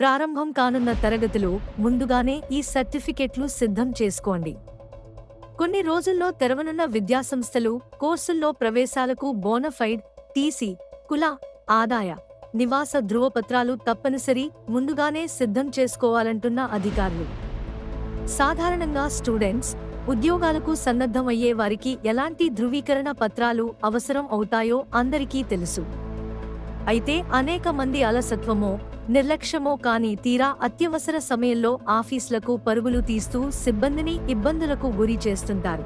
ప్రారంభం కానున్న తరగతిలో ముందుగానే ఈ సర్టిఫికెట్లు సిద్ధం చేసుకోండి. కొన్ని రోజుల్లో తెరవనున్న విద్యాసంస్థలు కోర్సుల్లో ప్రవేశాలకు బోనఫైడ్ టీసీ కుల ఆదాయ నివాస ధృవపత్రాలు తప్పనిసరి ముందుగానే సిద్ధం చేసుకోవాలంటున్న అధికారులు. సాధారణంగా స్టూడెంట్స్ ఉద్యోగాలకు సన్నద్ధమయ్యే వారికి ఎలాంటి ధృవీకరణ పత్రాలు అవసరం అవుతాయో అందరికీ తెలుసు. అయితే అనేక మంది అలసత్వమో నిర్లక్ష్యమో కానీ తీరా అత్యవసర సమయంలో ఆఫీసులకు పరుగులు తీస్తూ సిబ్బందిని ఇబ్బందులకు గురి చేస్తుంటారు.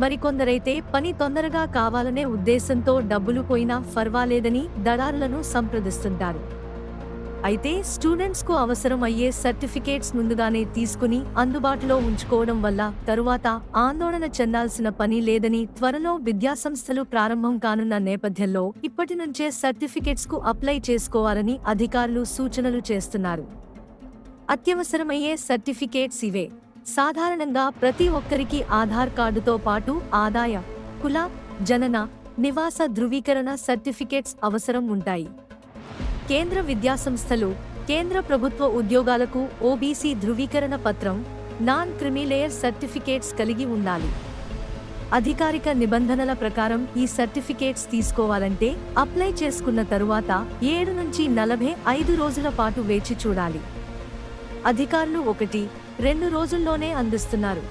మరికొందరైతే పని తొందరగా కావాలనే ఉద్దేశంతో డబ్బులు పోయినా ఫర్వాలేదని దళారులను సంప్రదిస్తుంటారు. అయితే స్టూడెంట్స్కు అవసరం అయ్యే సర్టిఫికేట్స్ ముందుగానే తీసుకుని అందుబాటులో ఉంచుకోవడం వల్ల తరువాత ఆందోళన చెందాల్సిన పని లేదని త్వరలో విద్యాసంస్థలు ప్రారంభం కానున్న నేపథ్యంలో ఇప్పటి నుంచే సర్టిఫికేట్స్కు అప్లై చేసుకోవాలని అధికారులు సూచనలు చేస్తున్నారు. అత్యవసరమయ్యే సర్టిఫికేట్స్ ఇవే. సాధారణంగా ప్రతి ఒక్కరికి ఆధార్ కార్డుతో పాటు ఆదాయ కుల జనన నివాస ధృవీకరణ సర్టిఫికేట్స్ అవసరం ఉంటాయి. కేంద్ర విద్యాసంస్థలు కేంద్ర ప్రభుత్వ ఉద్యోగాలకు ఓబీసీ ధృవీకరణ పత్రం నాన్ క్రిమిలేయర్ సర్టిఫికేట్స్ కలిగి ఉండాలి. అధికారిక నిబంధనల ప్రకారం ఈ సర్టిఫికేట్స్ తీసుకోవాలంటే అప్లై చేసుకున్న తరువాత ఏడు నుంచి నలభై ఐదు రోజుల పాటు వేచి చూడాలి. అధికారులు ఒకటి రెండు రోజుల్లోనే అందిస్తున్నారు.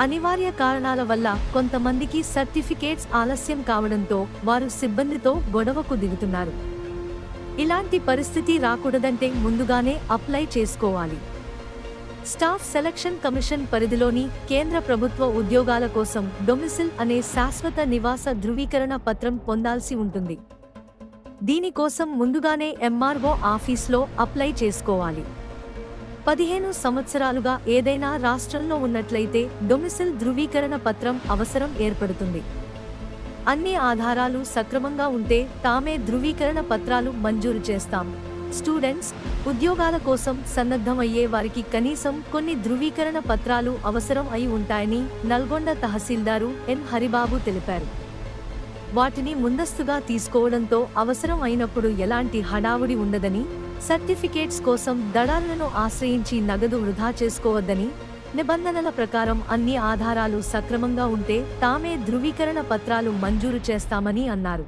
అనివార్య కారణాల వల్ల కొంతమందికి సర్టిఫికేట్స్ ఆలస్యం కావడంతో వారు సిబ్బందితో గొడవకు దిగుతున్నారు. ఇలాంటి పరిస్థితి రాకూడదంటే ముందుగానే అప్లై చేసుకోవాలి. స్టాఫ్ సెలక్షన్ కమిషన్ పరిధిలోని కేంద్ర ప్రభుత్వ ఉద్యోగాల కోసం డొమిసిల్ అనే శాశ్వత నివాస ధృవీకరణ పత్రం పొందాల్సి ఉంటుంది. దీనికోసం ముందుగానే ఎంఆర్ఓ ఆఫీస్లో అప్లై చేసుకోవాలి. పదిహేను సంవత్సరాలుగా ఏదైనా రాష్ట్రంలో ఉన్నట్లయితే డొమిసిల్ ధృవీకరణ పత్రం అవసరం ఏర్పడుతుంది. అన్ని ఆధారాలు సక్రమంగా ఉంటే తామే ధృవీకరణ పత్రాలు మంజూరు చేస్తాం. స్టూడెంట్స్ ఉద్యోగాల కోసం సన్నద్ధమయ్యే వారికి కనీసం కొన్ని ధృవీకరణ పత్రాలు అవసరం అయి ఉంటాయని నల్గొండ తహసీల్దారు ఎన్ హరిబాబు తెలిపారు. వాటిని ముందస్తుగా తీసుకోవడంతో అవసరం అయినప్పుడు ఎలాంటి హడావుడి ఉండదని సర్టిఫికేట్స్ కోసం దళాలను ఆశ్రయించి నగదు వృధా చేసుకోవద్దని నిబంధనల ప్రకారం అన్ని ఆధారాలు సక్రమంగా ఉంటే తామే ధృవీకరణ పత్రాలు మంజూరు చేస్తామని అన్నారు.